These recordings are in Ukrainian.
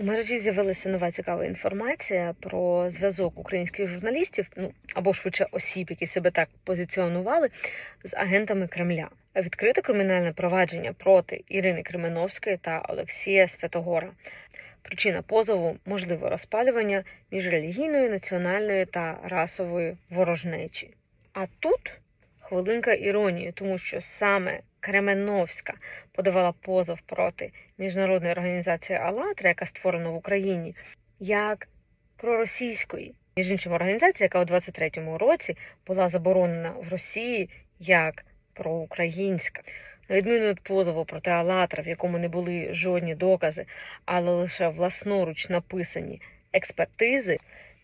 У мережі з'явилася нова цікава інформація про зв'язок українських журналістів, ну або швидше осіб, які себе так позиціонували, з агентами Кремля. Відкрите кримінальне провадження проти Ірини Кременовської та Олексія Святогора. Причина позову можливе розпалювання між релігійною, національною та расовою ворожнечі. А тут хвилинка іронії, тому що саме Кременовська подавала позов проти міжнародної організації «АЛЛАТРА», яка створена в Україні, як проросійської, між іншим організація, яка у 23-му році була заборонена в Росії як проукраїнська. На відміну від позову проти «АЛЛАТРА», в якому не були жодні докази, але лише власноруч написані експертизи,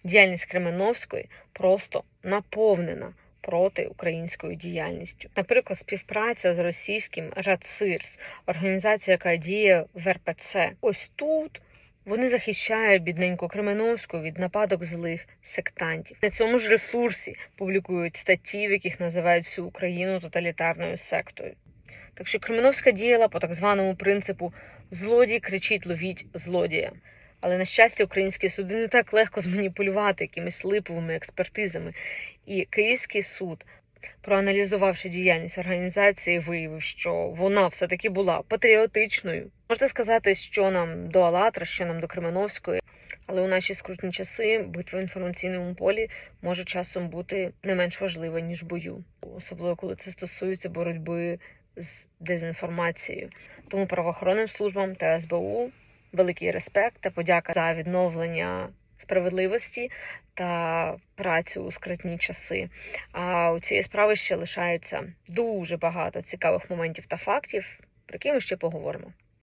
діяльність Кременовської просто наповнена проти українською діяльністю. Наприклад, співпраця з російським РАЦИРС, організація, яка діє в РПЦ. Ось тут вони захищають бідненьку Кременовську від нападок злих сектантів. На цьому ж ресурсі публікують статті, в яких називають всю Україну тоталітарною сектою. Так що Кременовська діяла по так званому принципу злодій кричить, ловіть злодія. Але на щастя, українські суди не так легко зманіпулювати якимись липовими експертизами. І Київський суд, проаналізувавши діяльність організації, виявив, що вона все-таки була патріотичною. Можна сказати, що нам до Алатра, що нам до Кременовської. Але у наші скрутні часи битва в інформаційному полі може часом бути не менш важлива, ніж бою, особливо коли це стосується боротьби з дезінформацією. Тому правоохоронним службам та СБУ великий респект та подяка за відновлення справедливості та працю у скритні часи. А у цієї справи ще лишається дуже багато цікавих моментів та фактів, про які ми ще поговоримо.